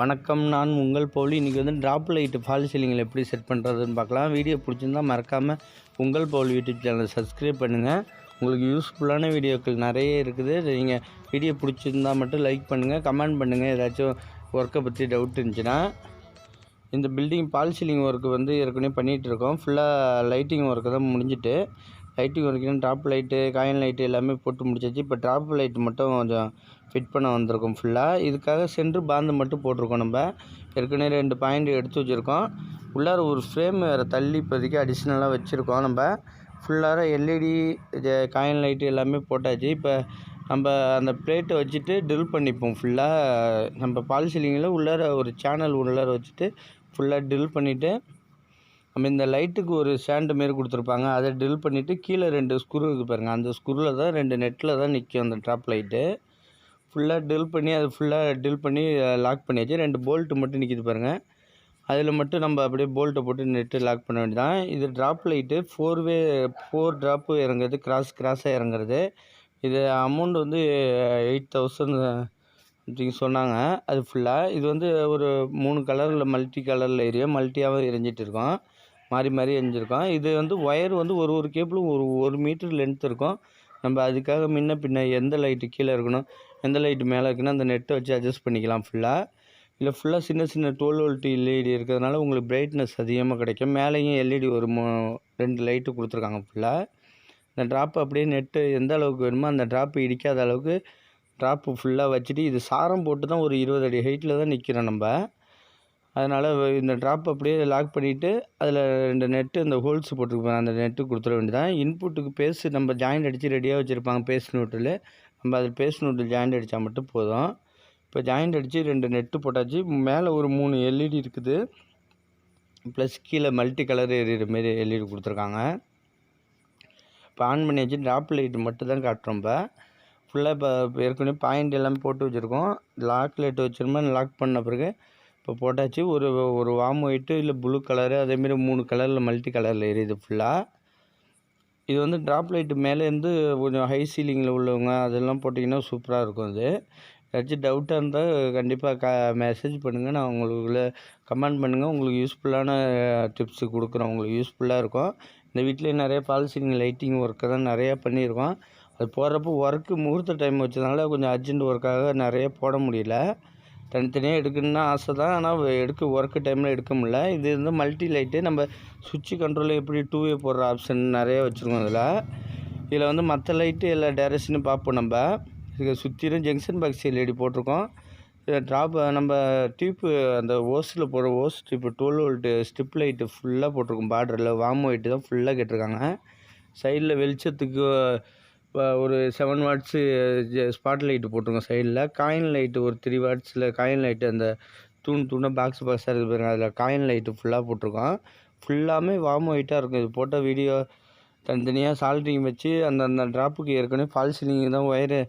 வணக்கம் நான் உங்கள் போலி. இன்றைக்கி வந்து ட்ராப் லைட்டு ஃபால் சீலிங்கில் எப்படி செட் பண்ணுறதுன்னு பார்க்கலாம். வீடியோ பிடிச்சிருந்தா மறக்காமல் உங்கள் போல் யூடியூப் சேனலை சப்ஸ்கிரைப் பண்ணுங்கள் உங்களுக்கு யூஸ்ஃபுல்லான வீடியோக்கள் நிறைய இருக்குது. நீங்கள் வீடியோ பிடிச்சிருந்தா மட்டும் லைக் பண்ணுங்கள் கமெண்ட் பண்ணுங்கள் ஏதாச்சும் ஒர்க்கை பற்றி டவுட் இருந்துச்சுன்னா இந்த பில்டிங் பால் சீலிங் ஒர்க்கு வந்து ஏற்கனவே பண்ணிகிட்ருக்கோம் ஃபுல்லாக லைட்டிங் ஒர்க்கு தான் முடிஞ்சிட்டு லைட்டிங் வரைக்கும் ட்ராப் லைட்டு காயின் லைட்டு எல்லாமே போட்டு முடிச்சாச்சு. இப்போ ட்ராப் லைட் மட்டும் கொஞ்சம் ஃபிட் பண்ண வந்திருக்கோம் ஃபுல்லாக இதுக்காக சென்ட்ரு பாந்து மட்டும் போட்டிருக்கோம் நம்ம. ஏற்கனவே ரெண்டு பாயிண்ட் எடுத்து வச்சுருக்கோம். உள்ளார ஒரு ஃப்ரேம் வேறு தள்ளி இப்போதைக்கு அடிஷ்னலாக வச்சுருக்கோம் நம்ம. ஃபுல்லாக எல்இடி காயின் லைட்டு எல்லாமே போட்டாச்சு. இப்போ நம்ம அந்த பிளேட்டை வச்சுட்டு ட்ரில் பண்ணிப்போம் ஃபுல்லாக நம்ம பால் சீலிங்கில் உள்ளார ஒரு சேனல் உள்ளார வச்சுட்டு ஃபுல்லாக ட்ரில் பண்ணிவிட்டு நம்ம இந்த லைட்டுக்கு ஒரு ஸ்டாண்டு மாரி கொடுத்துருப்பாங்க. அதை ட்ரில் பண்ணிவிட்டு கீழே ரெண்டு ஸ்க்ரூ இருக்குது பாருங்கள் அந்த ஸ்க்ரூவில் தான் ரெண்டு நெட்டில் தான் நிற்கும் அந்த ட்ராப் லைட்டு. ஃபுல்லாக ட்ரில் பண்ணி அது ஃபுல்லாக ட்ரில் பண்ணி லாக் பண்ணியாச்சு. ரெண்டு போல்ட்டு மட்டும் நிற்கிது பாருங்கள் அதில் மட்டும் நம்ம அப்படியே போல்ட்டை போட்டு நெட்டு லாக் பண்ண வேண்டியதான் இது drop light. Four way four drop இறங்குறது கிராஸ் கிராஸாக இறங்குறது. இது அமௌண்ட் வந்து எயிட் தௌசண்ட் அப்படின்னு சொன்னாங்க. அது ஃபுல்லாக இது வந்து ஒரு மூணு கலரில் மல்டி கலரில் எரியும் மல்ட்டியாகவும் எரிஞ்சிட்டு இருக்கோம். மாறி மாறி எரிஞ்சிருக்கோம். இது வந்து ஒயர் வந்து ஒரு ஒரு கேபிளும் ஒரு ஒரு மீட்டர் லென்த் இருக்கும். நம்ம அதுக்காக முன்ன பின்ன எந்த லைட்டு கீழே இருக்கணும் எந்த லைட்டு மேலே இருக்குன்னா அந்த நெட்டை வச்சு அட்ஜஸ்ட் பண்ணிக்கலாம் ஃபுல்லாக இல்லை ஃபுல்லாக சின்ன சின்ன டுவெல் வோல்ட் எல்இடி இருக்கிறதுனால உங்களுக்கு பிரைட்னஸ் அதிகமாக கிடைக்கும். மேலேயும் எல்இடி ஒரு மூ ரெண்டு லைட்டு கொடுத்துருக்காங்க ஃபுல்லாக இந்த ட்ராப் அப்படியே நெட்டு எந்த அளவுக்கு வேணுமோ அந்த ட்ராப்பு இடிக்காத அளவுக்கு ட்ராப்பு ஃபுல்லாக வச்சுட்டு இது சாரம் போட்டு தான் ஒரு இருபது அடி ஹைட்டில் தான் நிற்கிறோம் நம்ம. அதனால் இந்த ட்ராப் அப்படியே லாக் பண்ணிவிட்டு அதில் ரெண்டு நெட்டு இந்த ஹோல்ஸ் போட்டுருப்பாங்க அந்த நெட்டு கொடுத்துட வேண்டியதான் இன்புட்டுக்கு பேஸ்ட் நம்ம ஜாயிண்ட் அடித்து ரெடியாக வச்சுருப்பாங்க பேஸ்ட் நோட்டில் நம்ம அதில் பேஸ்ட் நோட்டில் ஜாயிண்ட் அடித்தா மட்டும் போதும். இப்போ ஜாயிண்ட் அடித்து ரெண்டு நெட்டு போட்டாச்சு. மேலே ஒரு மூணு எல்இடி இருக்குது. ப்ளஸ் கீழே மல்டி கலர் எரியிற மாரி எல்இடி கொடுத்துருக்காங்க. இப்போ ஆன் பண்ணியாச்சு ட்ராப் லைட் மட்டும் தான் காட்டுறோம் இப்போ. ஃபுல்லாக இப்போ இப்போ ஏற்கனவே பாயிண்ட் எல்லாமே போட்டு வச்சுருக்கோம். லாக் லைட் வச்சுருமா லாக் பண்ண பிறகு இப்போ போட்டாச்சு ஒரு ஒரு வாம் ஒயிட்டு இல்லை ப்ளூ கலரு அதேமாரி மூணு கலரில் மல்டி கலரில் எரியுது ஃபுல்லாக இது வந்து ட்ராப் லைட்டு மேலேருந்து கொஞ்சம் ஹை சீலிங்கில் உள்ளவங்க அதெல்லாம் போட்டிங்கன்னா சூப்பராக இருக்கும் அது. ஏதாச்சும் டவுட்டாக இருந்தால் கண்டிப்பாக க மெசேஜ் பண்ணுங்கள் நான் உங்களுக்கு கமெண்ட் பண்ணுங்கள் உங்களுக்கு யூஸ்ஃபுல்லான டிப்ஸு கொடுக்குறோம் உங்களுக்கு யூஸ்ஃபுல்லாக இருக்கும். இந்த வீட்டிலே நிறைய ஃபால் சீலிங் லைட்டிங் ஒர்க்கு தான் நிறையா பண்ணியிருக்கோம். அது போடுறப்போ ஒர்க்கு முகூர்த்த டைம் வச்சதுனால கொஞ்சம் அர்ஜென்ட் ஒர்க்காக நிறைய போட முடியல. தனித்தனியாக எடுக்கணுன்னு ஆசை தான். ஆனால் எடுக்க ஒர்க்கு டைமில் எடுக்க முடியல. இது வந்து மல்டி லைட்டு நம்ம சுவிட்சு கண்ட்ரோலில் எப்படி டூ வே போடுற ஆப்ஷன் நிறைய வச்சுருக்கோம் அதில் இதில் வந்து மற்ற லைட்டு எல்லா டேரக்ஷனும் பார்ப்போம் நம்ம. இதுக்கு சுற்றிலும் ஜங்ஷன் பாக்ஸ் எல்இடி போட்டிருக்கோம். ட்ராப் நம்ம டியூப்பு அந்த ஓஸில் போடுற hose tube twelve volt strip light ஃபுல்லாக போட்டிருக்கோம். பார்டரில் வாம் ஒயிட்டு தான் ஃபுல்லாக கேட்டிருக்காங்க. சைடில் வெளிச்சத்துக்கு இப்போ ஒரு செவன் வாட்ஸு ஸ்பாட் லைட்டு போட்டிருக்கோம் சைடில் காயின் லைட்டு ஒரு த்ரீ வாட்ஸில் காயின் லைட்டு அந்த தூண் தூணாக பாக்ஸ் பாக்ஸாக இருக்குது பாருங்கள் அதில் காயின் லைட்டு ஃபுல்லாக போட்டிருக்கோம். ஃபுல்லாமே வாம் ஒயிட்டாக இருக்கும் இது போட்ட வீடியோ தனித்தனியாக சால்ட்ரிங் வச்சு அந்த அந்த ட்ராப்புக்கு ஏற்கனவே ஃபால் சீலிங் தான் ஒயரு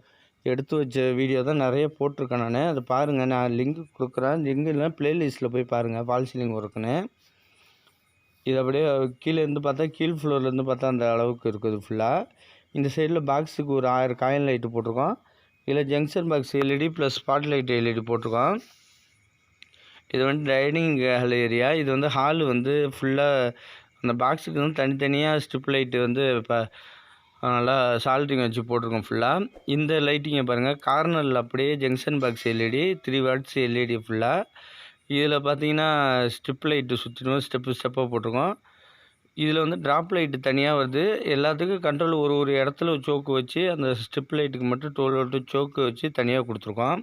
எடுத்து வச்ச வீடியோ தான் நிறைய போட்டிருக்கேன் நான். அதை பாருங்கள் நான் லிங்க் கொடுக்குறேன். லிங்க் இல்லைனா ப்ளேலிஸ்ட்டில் போய் பாருங்கள் ஃபால் சீலிங் ஒர்க்குன்னு இது அப்படியே கீழேருந்து பார்த்தா கீழ் ஃப்ளோர்லேருந்து பார்த்தா அந்த அளவுக்கு இருக்குது ஃபுல்லாக இந்த சைடில் பாக்ஸுக்கு ஒரு ஆயிரம் காயின் லைட்டு போட்டிருக்கோம். இதில் junction box LED plus spot light LED போட்டிருக்கோம். இது வந்து டைனிங் ஹால் ஏரியா. இது வந்து ஹால் வந்து ஃபுல்லாக அந்த பாக்ஸுக்கு வந்து தனித்தனியாக ஸ்ட்ரிப் லைட்டு வந்து இப்போ நல்லா சால்ட்டிங் வச்சு போட்டிருக்கோம் ஃபுல்லாக இந்த லைட்டிங்கை பாருங்கள் கார்னரில் அப்படியே junction box LED three watts LED ஃபுல்லாக இதில் பார்த்தீங்கன்னா ஸ்ட்ரிப் லைட்டு சுற்றினும் ஸ்டெப்பு ஸ்டெப்பாக போட்டிருக்கோம். இதில் வந்து ட்ராப் லைட்டு தனியாக வருது. எல்லாத்துக்கும் கண்ட்ரோல் ஒரு ஒரு இடத்துல சோக்கு வச்சு அந்த ஸ்ட்ரிப் லைட்டுக்கு மட்டும் டோல் ரோட்டு சோக்கு வச்சு தனியாக கொடுத்துருக்கோம்.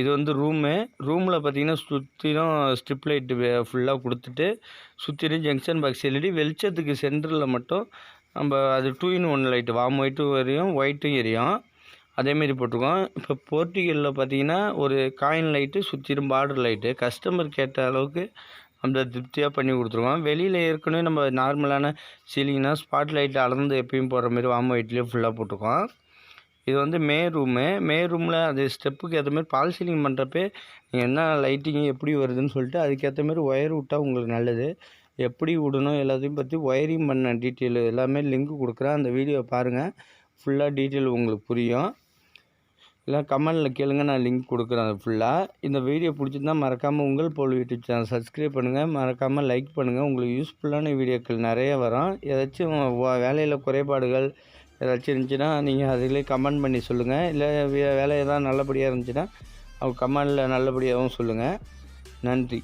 இது வந்து ரூமு ரூமில் பார்த்திங்கன்னா சுற்றிலும் ஸ்ட்ரிப் லைட்டு ஃபுல்லாக கொடுத்துட்டு சுற்றிலும் ஜங்ஷன் பாக்ஸ் எல்இடி வெளிச்சத்துக்கு சென்டரில் மட்டும் நம்ம அது two in one light warm ஒயிட்டும் எரியும் ஒயிட்டும் எரியும். அதேமாரி போட்டிருக்கோம். இப்போ போர்ட்டிகளில் பார்த்தீங்கன்னா ஒரு காயின் லைட்டு சுற்றிலும் பார்டர் லைட்டு கஸ்டமர் கேட்ட அளவுக்கு அந்த திருப்தியாக பண்ணி கொடுத்துருக்கோம். வெளியில் ஏற்கனவே நம்ம நார்மலான சீலிங்னா ஸ்பாட் லைட்டில் அளந்து எப்பயும் போடுற மாதிரி வாம் ஒயிட்லேயே ஃபுல்லாக போட்டிருக்கோம் இது வந்து மே ரூமு மே ரூமில் அது ஸ்டெப்புக்கு ஏற்ற மாதிரி பால் சீலிங் பண்ணுறப்பே நீங்கள் என்ன லைட்டிங் எப்படி வருதுன்னு சொல்லிட்டு அதுக்கேற்ற மாதிரி ஒயர் விட்டால் உங்களுக்கு நல்லது. எப்படி விடணும் எல்லாத்தையும் பற்றி ஒயரிங் பண்ண டீட்டெயில் எல்லாமே லிங்க் கொடுக்குறேன். அந்த வீடியோ பாருங்கள் ஃபுல்லாக டீட்டெயில் உங்களுக்கு புரியும். இல்லை கமெண்டில் கேளுங்க நான் லிங்க் கொடுக்குறேன் அது ஃபுல்லாக இந்த வீடியோ பிடிச்சிருந்தா மறக்காமல் உங்கள் போல் யூடியூப் சேனல் சப்ஸ்கிரைப் பண்ணுங்கள் மறக்காமல் லைக் பண்ணுங்கள் உங்களுக்கு யூஸ்ஃபுல்லான வீடியோக்கள் நிறைய வரும். ஏதாச்சும் வேலையில் குறைபாடுகள் ஏதாச்சும் இருந்துச்சுன்னா நீங்கள் அதிலே கமெண்ட் பண்ணி சொல்லுங்கள் இல்லை வே வேலை எதாவது நல்லபடியாக இருந்துச்சுன்னா அவங்க கமெண்டில் நல்லபடியாகவும் சொல்லுங்கள் நன்றி.